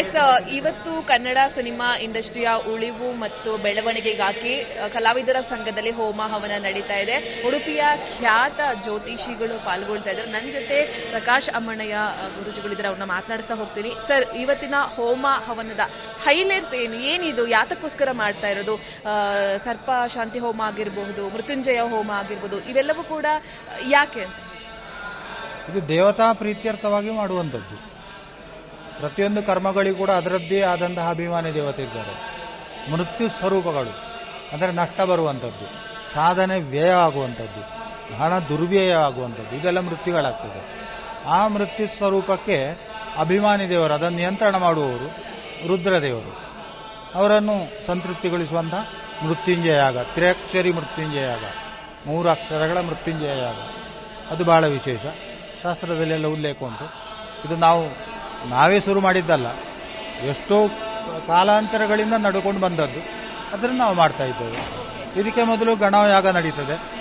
S ಇವತ್ತು Kannada cinema ಇಂಡಸ್ಟ್ರಿಯ ಉಳಿವು ಮತ್ತು ಬೆಳವಣಿಗೆಗಾಗಿ ಅ, ಕಲಾವಿದರ ಸಂಘದಲ್ಲಿ ಹೋಮ ಹವನ ನಡೀತಾ ಇದೆ. ಉಡುಪಿಯ ಖ್ಯಾತ ಜ್ಯೋತಿಷಿಗಳು ಪಾಲ್ಗೊಳ್ತಾ ಇದ್ದಾರೆ. ನನ್ನ ಜೊತೆ ಪ್ರಕಾಶ್ ಅಮ್ಮಣ್ಣಯ್ಯ ಗುರುಜಿಗಳಿದ್ದಾರೆ ಗುರೂಜಿಗಳಿದ್ದಾರೆ ಅವ್ರನ್ನ ಮಾತನಾಡಿಸ್ತಾ ಹೋಗ್ತೀನಿ. ಸರ್ ಇವತ್ತಿನ ಹೋಮ ಹವನದ ಹೈಲೈಟ್ಸ್ ಏನು? ಏನಿದು? ಯಾತಕ್ಕೋಸ್ಕರ ಮಾಡ್ತಾ ಇರೋದು? ಸರ್ಪ ಶಾಂತಿ ಹೋಮ ಆಗಿರಬಹುದು ಮೃತ್ಯುಂಜಯ ಹೋಮ ಆಗಿರ್ಬೋದು ಇವೆಲ್ಲವೂ ಕೂಡ ಯಾಕೆ ಅಂತ? ಇದು ದೇವತಾ ಪ್ರೀತ್ಯರ್ಥವಾಗಿ ಮಾಡುವಂಥದ್ದು. ಪ್ರತಿಯೊಂದು ಕರ್ಮಗಳಿಗೂ ಕೂಡ ಅದರದ್ದೇ ಆದಂತಹ ಅಭಿಮಾನಿ ದೇವತೆ ಇದ್ದಾರೆ. ಮೃತ್ಯು ಸ್ವರೂಪಗಳು. ಅಂದರೆ ನಷ್ಟ ಬರುವಂಥದ್ದು. ಸಾಧನೆ ವ್ಯಯ ಆಗುವಂಥದ್ದು. ಹಣ ದುರ್ವ್ಯಯ ಆಗುವಂಥದ್ದು. ಇದೆಲ್ಲ ಮೃತ್ಯುಗಳಾಗ್ತದೆ. ಆ ಮೃತ್ಯು ಸ್ವರೂಪಕ್ಕೆ ಅಭಿಮಾನಿ ದೇವರು, ಅದನ್ನು ನಿಯಂತ್ರಣ ಮಾಡುವವರು ರುದ್ರದೇವರು. ಅವರನ್ನು ಸಂತೃಪ್ತಿಗೊಳಿಸುವಂಥ ಮೃತ್ಯುಂಜಯ ಯಾಗ ತ್ರಿಯಕ್ಷರಿ ಮೃತ್ಯುಂಜಯ ಯಾಗ ಮೂರು ಅಕ್ಷರಗಳ ಮೃತ್ಯುಂಜಯ ಯಾಗ ಅದು ಭಾಳ ವಿಶೇಷ. ಶಾಸ್ತ್ರದಲ್ಲೆಲ್ಲ ಉಲ್ಲೇಖ ಉಂಟು. ಇದು ನಾವು ನಾವೇ ಶುರು ಮಾಡಿದ್ದಲ್ಲ. ಎಷ್ಟೋ ಕಾಲಾಂತರಗಳಿಂದ ನಡ್ಕೊಂಡು ಬಂದದ್ದು. ಅದನ್ನು ನಾವು ಮಾಡ್ತಾ ಇದ್ದೇವೆ. ಇದಕ್ಕೆ ಮೊದಲು ಗಣಯಾಗ ನಡೀತದೆ.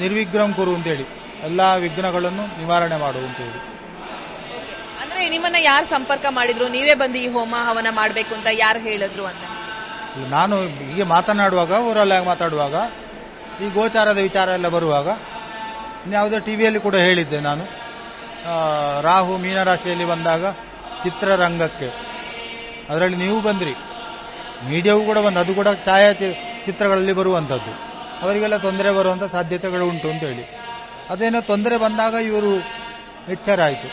ನಿರ್ವಿಘ್ನಂ ಕುರು ಅಂತೇಳಿ. ಎಲ್ಲ ವಿಘ್ನಗಳನ್ನು ನಿವಾರಣೆ ಮಾಡು ಅಂತೇಳಿ. ಅಂದ್ರೆ ನಿಮ್ಮನ್ನ ಯಾರು ಸಂಪರ್ಕ ಮಾಡಿದ್ರು? ನೀವೇ ಬಂದು ಈ ಹೋಮ ಹವನ ಮಾಡಬೇಕು ಅಂತ ಯಾರು ಹೇಳಿದ್ರು ಅಂತ? ನಾನು ಹೀಗೆ ಮಾತನಾಡುವಾಗ ಊರಲ್ಲಿ ಮಾತಾಡುವಾಗ ಈ ಗೋಚಾರದ ವಿಚಾರ ಎಲ್ಲ ಬರುವಾಗ ಇನ್ಯಾವುದೋ ಟಿ ವಿಯಲ್ಲಿ ಕೂಡ ಹೇಳಿದ್ದೆ ನಾನು. ರಾಹು ಮೀನರಾಶಿಯಲ್ಲಿ ಬಂದಾಗ ಚಿತ್ರರಂಗಕ್ಕೆ. ಅದರಲ್ಲಿ ನೀವು ಬಂದ್ರಿ. ಮೀಡಿಯಾವು ಕೂಡ ಬಂದು, ಅದು ಕೂಡ ಛಾಯಾ ಚಿತ್ರಗಳಲ್ಲಿ ಬರುವಂಥದ್ದು. ಅವರಿಗೆಲ್ಲ ತೊಂದರೆ ಬರುವಂಥ ಸಾಧ್ಯತೆಗಳು ಉಂಟು ಅಂತೇಳಿ ಅದೇನೋ ತೊಂದರೆ ಬಂದಾಗ ಇವರು ಎಚ್ಚರ ಆಯಿತು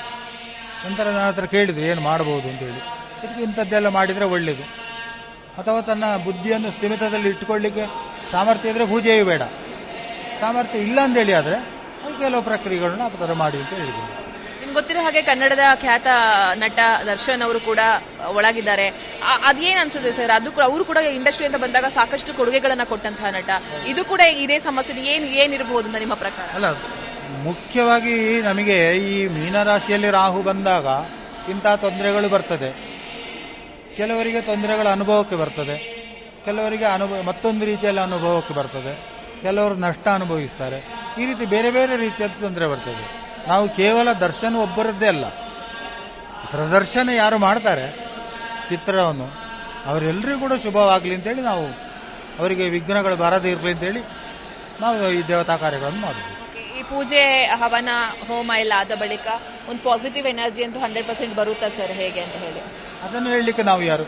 ನಂತರ ನನ್ನ ಹತ್ರ ಕೇಳಿದ್ರು, ಏನು ಮಾಡ್ಬೋದು? ಅಂತೇಳಿ ಇದಕ್ಕೆ ಇಂಥದ್ದೆಲ್ಲ ಮಾಡಿದರೆ ಒಳ್ಳೆಯದು ಅಥವಾ ತನ್ನ ಬುದ್ಧಿಯನ್ನು ಸ್ಥಿಮಿತದಲ್ಲಿ ಇಟ್ಟುಕೊಳ್ಳಿಕ್ಕೆ ಸಾಮರ್ಥ್ಯ ಇದ್ದರೆ ಪೂಜೆಯೂ ಬೇಡ. ಸಾಮರ್ಥ್ಯ ಇಲ್ಲ ಅಂತೇಳಿ ಆದರೆ ಕೆಲವು ಪ್ರಕ್ರಿಯೆಗಳನ್ನ ಆ ಥರ ಮಾಡಿ ಅಂತ ಹೇಳಿದ್ದೀನಿ ನಿಮ್ಗೆ ಗೊತ್ತಿರೋ ಹಾಗೆ ಕನ್ನಡದ ಖ್ಯಾತ ನಟ ದರ್ಶನ್ ಅವರು ಕೂಡ ಒಳಗಿದ್ದಾರೆ. ಅದೇನು ಅನ್ಸುತ್ತೆ ಸರ್? ಅದು ಕೂಡ ಅವರು ಕೂಡ ಇಂಡಸ್ಟ್ರಿ ಅಂತ ಬಂದಾಗ ಸಾಕಷ್ಟು ಕೊಡುಗೆಗಳನ್ನು ಕೊಟ್ಟಂತಹ ನಟ. ಇದು ಕೂಡ ಇದೇ ಸಮಸ್ಯೆ ಏನು ಏನಿರಬಹುದು ಅಂತ ನಿಮ್ಮ ಪ್ರಕಾರ? ಅಲ್ಲ, ಮುಖ್ಯವಾಗಿ ನಮಗೆ ಈ ಮೀನರಾಶಿಯಲ್ಲಿ ರಾಹು ಬಂದಾಗ ಇಂಥ ತೊಂದರೆಗಳು ಬರ್ತದೆ. ಕೆಲವರಿಗೆ ತೊಂದರೆಗಳ ಅನುಭವಕ್ಕೆ ಬರ್ತದೆ. ಕೆಲವರಿಗೆ ಅನುಭವ ಮತ್ತೊಂದು ರೀತಿಯಲ್ಲಿ ಅನುಭವಕ್ಕೆ ಬರ್ತದೆ. ಕೆಲವರು ನಷ್ಟ ಅನುಭವಿಸ್ತಾರೆ. ಈ ರೀತಿ ಬೇರೆ ಬೇರೆ ರೀತಿಯ ತೊಂದರೆ ಬರ್ತದೆ. ನಾವು ಕೇವಲ ದರ್ಶನ ಒಬ್ಬರದ್ದೇ ಅಲ್ಲ. ಪ್ರದರ್ಶನ ಯಾರು ಮಾಡ್ತಾರೆ? ಚಿತ್ರವನ್ನು. ಅವರೆಲ್ಲರಿಗೂ ಕೂಡ ಶುಭವಾಗಲಿ ಅಂತೇಳಿ ನಾವು ಅವರಿಗೆ ವಿಘ್ನಗಳು ಬರದೇ ಇರಲಿ ಅಂತೇಳಿ ನಾವು ಈ ದೇವತಾ ಕಾರ್ಯಗಳನ್ನು ಮಾಡಿದ್ವಿ ಈ ಪೂಜೆ ಹವನ ಹೋಮ ಎಲ್ಲ ಆದ ಬಳಿಕ ಒಂದು ಪಾಸಿಟಿವ್ ಎನರ್ಜಿ ಅಂತೂ ಹಂಡ್ರೆಡ್ ಪರ್ಸೆಂಟ್ ಬರುತ್ತಾ ಸರ್? ಹೇಗೆ ಅಂತ ಹೇಳಿ. ಅದನ್ನು ಹೇಳಲಿಕ್ಕೆ ನಾವು ಯಾರು?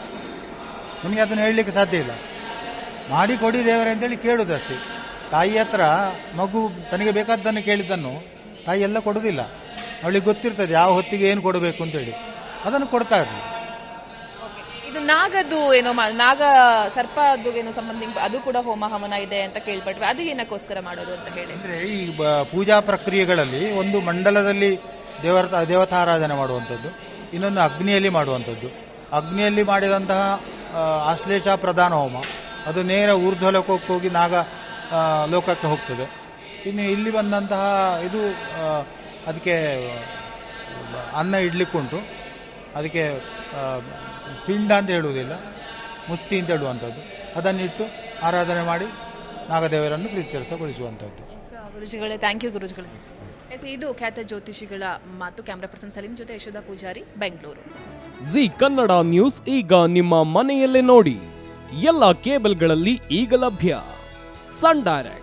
ನಿಮಗೆ ಅದನ್ನು ಹೇಳಲಿಕ್ಕೆ ಸಾಧ್ಯ ಇಲ್ಲ. ಮಾಡಿ ಕೊಡಿ ದೇವರೇ ಅಂತೇಳಿ ಕೇಳುವುದಷ್ಟೇ ತಾಯಿ ಹತ್ರ ಮಗು ತನಗೆ ಬೇಕಾದ್ದನ್ನು ಕೇಳಿದ್ದನ್ನು ತಾಯಿ ಎಲ್ಲ ಕೊಡೋದಿಲ್ಲ. ಅವಳಿಗೆ ಗೊತ್ತಿರ್ತದೆ ಯಾವ ಹೊತ್ತಿಗೆ ಏನು ಕೊಡಬೇಕು ಅಂತೇಳಿ. ಅದನ್ನು ಕೊಡ್ತಾ ಇರಲಿ. ಇದು ನಾಗದ್ದು ಏನೋ ಮಾ- ನಾಗ ಸರ್ಪದ್ದು ಏನೋ ಸಂಬಂಧ ಅದು ಕೂಡ ಹೋಮ ಹವನ ಇದೆ ಅಂತ ಕೇಳ್ಪಟ್ವಿ. ಅದು ಏನಕ್ಕೋಸ್ಕರ ಮಾಡೋದು ಅಂತ ಹೇಳಿ. ಅಂದರೆ ಈ ಬ ಪೂಜಾ ಪ್ರಕ್ರಿಯೆಗಳಲ್ಲಿ ಒಂದು ಮಂಡಲದಲ್ಲಿ ದೇವರ ದೇವತಾರಾಧನೆ ಮಾಡುವಂಥದ್ದು ಇನ್ನೊಂದು ಅಗ್ನಿಯಲ್ಲಿ ಮಾಡುವಂಥದ್ದು. ಅಗ್ನಿಯಲ್ಲಿ ಮಾಡಿದಂತಹ ಆ, ಆಶ್ಲೇಷ ಪ್ರಧಾನ ಹೋಮ. ಅದು ನೇರ ಊರ್ಧ್ವ ಲೋಕಕ್ಕೆ ಹೋಗಿ ನಾಗ ಆ, ಲೋಕಕ್ಕೆ ಹೋಗ್ತದೆ. ಇನ್ನು ಇಲ್ಲಿ ಬಂದಂತಹ ಇದು ಅದಕ್ಕೆ ಅನ್ನ ಇಡ್ಲಿಕ್ಕುಂಟು. ಅದಕ್ಕೆ ಪಿಂಡ ಅಂತ ಹೇಳುವುದಿಲ್ಲ ಮುಷ್ಟಿ ಅಂತ ಹೇಳುವಂಥದ್ದು. ಅದನ್ನಿಟ್ಟು ಆರಾಧನೆ ಮಾಡಿ ನಾಗದೇವರನ್ನು ಪ್ರೀತ್ಯರ್ಥಗೊಳಿಸುವಂಥದ್ದು. ಗುರುಜಿಗಳೇ ಥ್ಯಾಂಕ್ ಯು ಗುರುಜಿಗಳೇ. ಎಸ್, ಇದು ಖ್ಯಾತ ಜ್ಯೋತಿಷಿಗಳ ಮಾತು. ಕ್ಯಾಮ್ರಾ ಪರ್ಸನ್ ಸಲೀಂ ಜೊತೆ ಯಶೋಧ ಪೂಜಾರಿ ಬೆಂಗಳೂರು ಜಿ ಕನ್ನಡ ನ್ಯೂಸ್ ಈಗ ನಿಮ್ಮ ಮನೆಯಲ್ಲೇ ನೋಡಿ. ಎಲ್ಲ ಕೇಬಲ್ಗಳಲ್ಲಿ ಈಗ ಲಭ್ಯ. ಸನ್ ಡೈರೆಕ್ಟ್